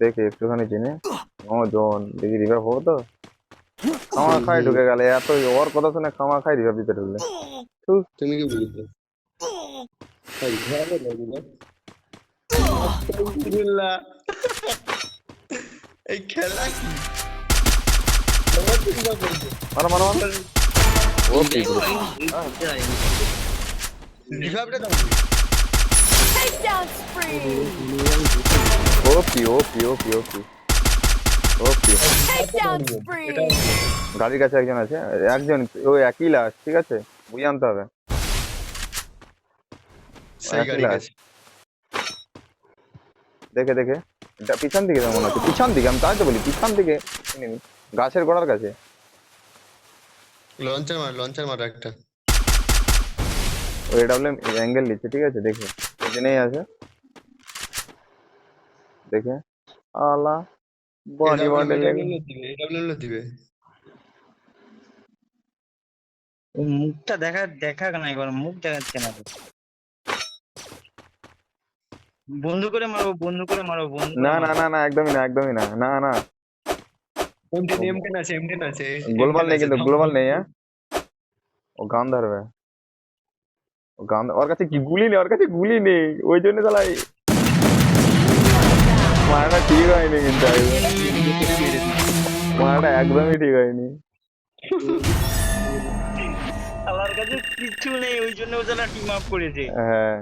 দেখে একটুখানি চিনে ও জন দেখি রিভার হব তো খামা খাই ঢুকে গেলে এত ওর কথা শুনে খামা খাই রিভার দিতে ঢুকলে তুমি কি বলছো এই ঘরে লাগি না আলহামদুলিল্লাহ এই খেলা কি তোমার চিন্তা করছ মারো মারো মারো ও কি রিভাইভটা দাও Takedown spree! O P O P O P O P O P Takedown spree! গাড়ির কাছে একজন আছে। একজন ওই একই লাশ ঠিক আছে? বুঝে আনতে হবে। সেই গাড়ি দেখে দেখে। এটা পিছন দিকে মনে হচ্ছে পিছন দিকে আমি তাই তো বলি পিছন দিকে। গাছের গোড়ার কাছে। লঞ্চার মার লঞ্চার মার একটা। ওই ডাবলে অ্যাঙ্গেল নিচ্ছে ঠিক আছে? দেখে। এখানেই আছে। দেখে। আলা বডি দিবে মুখটা দেখা দেখা না এবার মুখ দেখাচ্ছে না বন্ধু করে মারো বন্ধু করে মারো বন্ধু না না না না একদমই না একদমই না না না। এমটেন এমটেন আছে আছে গোলমাল নেই কিন্তু গোলমাল নেই হ্যাঁ? ও গান ধরবে। ও গান ওর কাছে কি গুলি নেই ওর কাছে গুলি নেই ওই জন্য তাহলে মারাটা ঠিক হয়নি কিন্তু মারাটা একদমই ঠিক হয়নি। আমার কাছে কিচ্ছু নেই ওই জন্য ও যারা টিম আপ করেছে। হ্যাঁ।